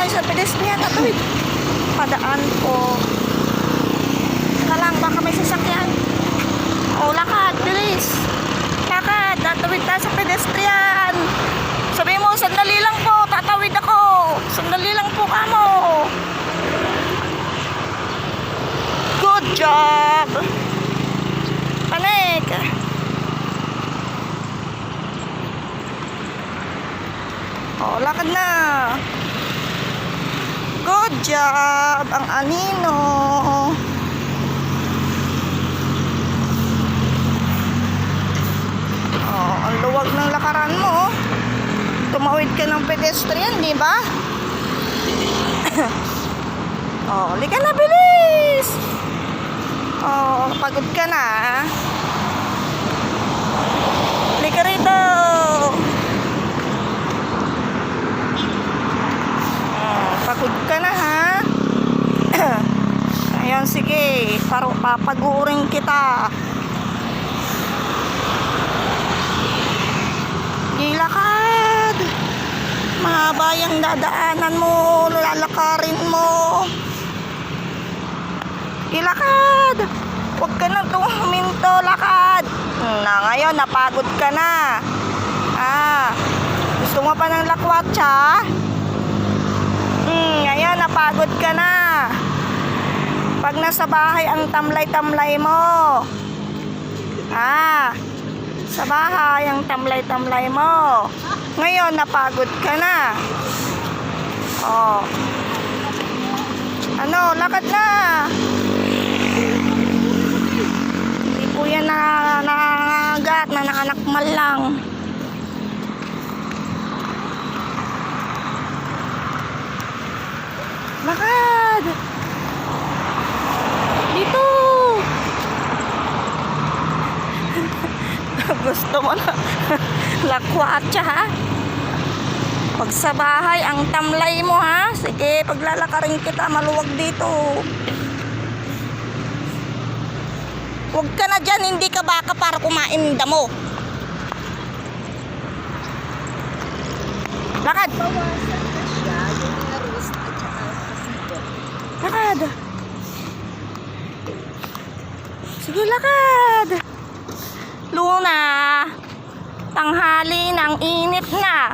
tayo sa pedestrian. Tatawid. Padaan po. Teka lang, baka may sasakyan. O, lakad. Bilis. Lakad. Tatawid tayo sa pedestrian. Sabi mo, sandali lang po. Tatawid ako. Sandali lang po kamo. Good job. Panik. O, lakad na. Good job. Ang anino. Oh, ang luwag ng lakaran mo. oh. Tumawid ka ng pedestrian, di ba? oh, lika na, bilis! Oh, pagod ka na. ah. Lika rito. Oh, pagod ka na, ha? Ayan, sige. Papaguring kita. Gilakad. Mahaba yung dadaanan mo, lalakarin mo. Ilakad. Huwag ka na tuminto, lakad. Na ngayon, napagod ka na. Ah, gusto mo pa ng lakwatsa? Hmm, ngayon, napagod ka na. Pag nasa bahay ang tamlay-tamlay mo. Ah, sa bahay ang tamlay-tamlay mo. Ngayon, napagod ka na. Oh. Ano, lakad na. Hindi po yan na nangangagat, na nanganakmal lang. Lakad! Dito! Gusto mo na lakwatsa ha? Pag sa bahay, ang tamlay mo ha? Sige, paglalakarin kita, maluwag dito. Huwag ka na dyan, hindi ka baka para kumain damo. Lakad! Lakad! Sige, lakad! Tanghali ng init na.